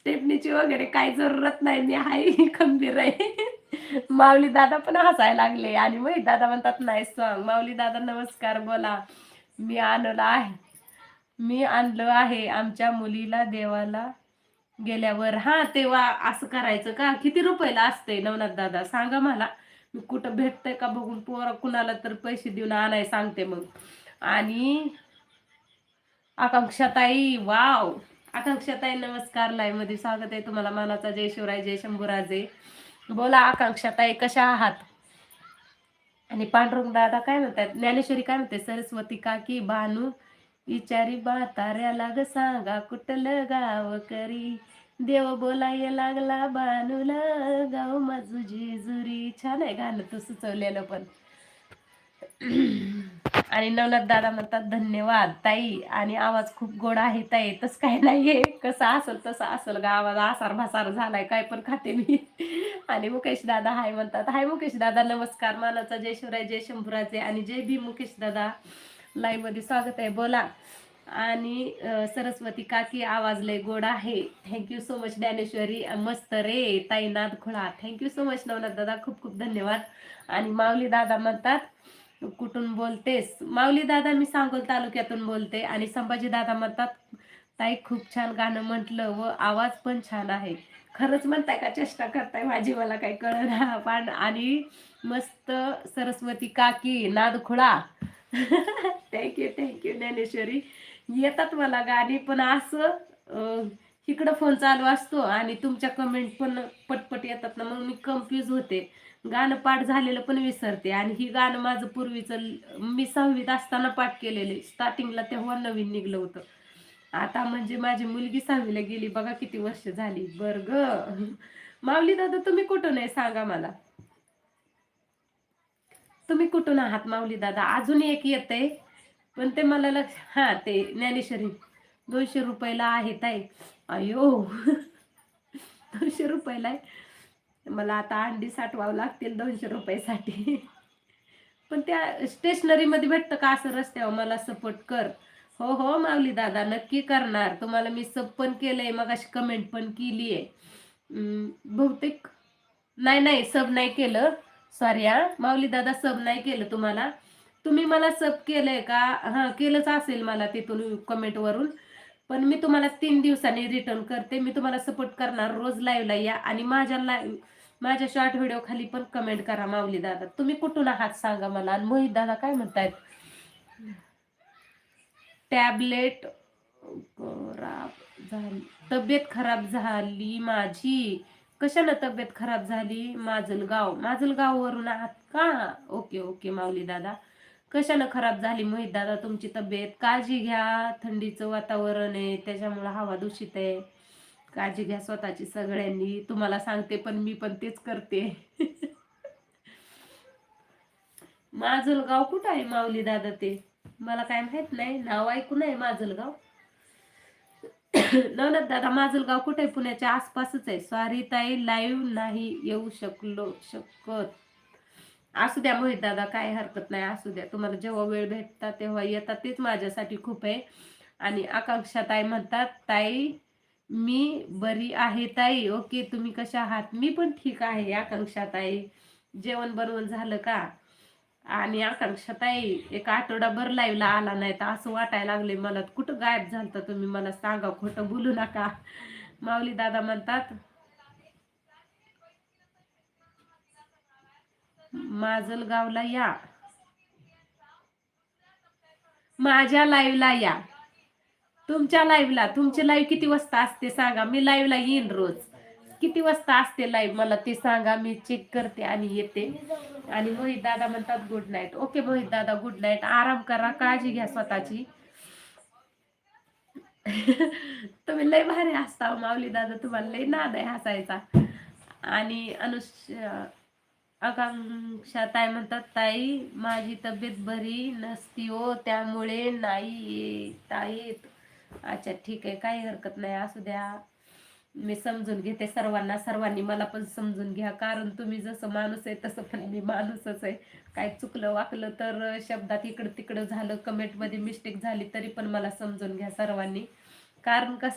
स्टेपनीची वगैरे काही जरूरत नाही मी हाय खंबीर आहे. माऊली दादा पण हसायला लागले आणि मग दादा म्हणतात नाही सॉंग माऊली दादा नमस्कार बोला. मी आणलं आहे. मी आणलं आहे आमच्या मुलीला देवाला गेल्यावर. हा तेव्हा असं करायचं का? किती रुपयाला असतंय नवनाथ दादा? सांगा मला. मी कुठं भेटतंय का बघून? पोरा कुणाला तर पैसे देऊन आणाय सांगते मग. आणि आकांक्षाताई वाव. आकांक्षाताई नमस्कार. लाईव्हमध्ये स्वागत आहे तुम्हाला. मानाचा जय शिवराय जय शंभूराजे. बोला आकांक्षाताई कशा आहात? आणि पांडुरंग दादा काय म्हणतात? ज्ञानेश्वरी काय म्हणते? सरस्वती काकी बानू विचारी बाताऱ्याला ग सांगा कुठल गाव करी? देव बोलाय लागला बानूला गाव माझू जेजुरी. छान आहे गाणं तू सुचवलेलं पण. आणि नवनाथ दादा म्हणतात धन्यवाद ताई आणि आवाज खूप गोड आहे ताई. तस काय नाहीये. कसं असल तसं असल गा. आवाज आसार भासार झालाय काय पण खाते मी. आणि मुकेश दादा हाय म्हणतात हाय मुकेश दादा नमस्कार. मानाचा जय शिवराय जय शंभूराजे आणि जय भी मुकेश दादा. लाईव्हमध्ये स्वागत आहे. बोला. आणि सरस्वती काकी आवाज लय गोड आहे. Thank you so much Dnyaneshwari. मस्त रे. ताई नाद खुळा. Thank you so much Navnath दादा. खूप खूप धन्यवाद. आणि माऊली दादा म्हणतात कुठून बोलतेस? माऊली दादा मी सांगोल तालुक्यातून बोलते आणि संभाजी दादा म्हणतात ताई खूप छान गाणं म्हटलं व आवाज पण छान आहे. खरंच म्हणताय का चेष्टा करताय माझी मला काही कळना. पण आणि मस्त सरस्वती काकी नादखुळा. Thank you thank you Dnyaneshwari. येतात मला गाणी पण असं इकडं फोन चालू असतो आणि तुमच्या कमेंट पण पटपट येतात ना मग मी कन्फ्यूज होते. गाणं पाठ झालेलं पण विसरते. आणि ही गाणं माझं पूर्वीचं मी सहावीत असताना पाठ केलेले. स्टार्टिंगला तेव्हा नवीन निघलं होतं. आता म्हणजे माझी मुलगी सहावीला गेली. बघा किती वर्ष झाली. बर ग. माऊली दादा तुम्ही कुठून आहे? सांगा मला. तुम्ही कुठून आहात माऊली दादा? अजून एक येते पण ते मला लक्ष हा ते ज्ञानेश्वरी. दोनशे रुपयाला आहे ताई. अयो. दोनशे रुपयाला आहे. मला आता अंडी साठवावं लागतील दोनशे रुपयासाठी. पण त्या स्टेशनरीमध्ये भेटतं का असं रस्त्यावर? मला सपोर्ट कर. हो हो माऊली दादा नक्की करणार. तुम्हाला मी सब पण केलंय मग अशी कमेंट पण केली आहे बहुतेक नाही नाही सब नाही केलं. सॉरी हा. माऊली दादा सब नाही केलं तुम्हाला. तुम्ही मला सब केलंय का? हां केलंच असेल मला तिथून कमेंटवरून पण मी तुम्हाला तीन दिवसांनी रिटर्न करते. मी तुम्हाला सपोर्ट करणार रोज लाईव्हला या. आणि माझ्या लाईव्ह माझ्या शॉर्ट व्हिडिओ खाली पण कमेंट करा माऊली दादा. तुम्ही कुठून आहात सांगा मला. आणि मोहित दादा काय म्हणतायत? टॅबलेट खराब झाली. तब्येत खराब झाली माझी. कशानं तब्येत खराब झाली? माजलगाव. माजलगाववरून आहात का? ओके ओके माऊली दादा. कशानं खराब झाली मोहित दादा तुमची तब्येत? काळजी घ्या. थंडीचं वातावरण आहे. त्याच्यामुळं हवा दूषित आहे. काळजी घ्या स्वतःची सगळ्यांनी. तुम्हाला सांगते पण मी पण तेच करते. माजलगाव कुठं आहे माऊली दादा ते? मला काय माहीत नाही. नाव ऐकून आहे माजलगाव. नवनाथ दादा माजलगाव कुठे आहे? पुण्याच्या आसपासच आहे. सॉरी ताई लाईव्ह नाही येऊ शकलो शकत. असू द्या मोहित दादा काय हरकत नाही असू द्या. तुम्हाला जेव्हा वेळ भेटता तेव्हा येतात तेच माझ्यासाठी खूप आहे. आणि आकांक्षा ताई म्हणतात ताई मी बरी आहे ताई. ओके तुम्ही कशा आहात? मी पण ठीक आहे आकांक्षा ताई. जेवण बनवून झालं का? आणि आकांक्षा ताई एक आठवडाभर लाईव्हला आला नाही तर असं वाटायला लागले मला. कुठं गायब झालं तुम्ही? मला सांगा खोटं बोलू नका. माऊली दादा म्हणतात माजलगावला या. माझ्या लाईव्हला या. तुमच्या लाईव्हला तुमची लाईव्ह किती वाजता असते सांगा. मी लाईव्हला येईन रोज. किती वाजता असते लाईव्ह मला ते सांगा. मी चेक करते आणि येते. आणि मोहित दादा म्हणतात गुड नाईट ओके मोहित दादा गुड नाईट आराम करा काळजी घ्या स्वतःची. तुम्ही लय भारी हसता हो, माऊली दादा. तुम्हाला लय नाद आहे हसायचा. आणि अनुष आकांक्षा ताई म्हणतात ताई माझी तब्येत बरी नसती हो त्यामुळे नाही येता येत अच्छा ठीक आहे. काही हरकत नाही. असू द्या. मी समजून घेते सर्वांना. सर्वांनी मला पण समजून घ्या. कारण तुम्ही जसं माणूस आहे तसं पण मी माणूसच आहे. काय चुकलं वाकलं तर शब्दात इकडं तिकडं झालं कमेंटमध्ये मिस्टेक झाली तरी पण मला समजून घ्या सर्वांनी. कारण कसं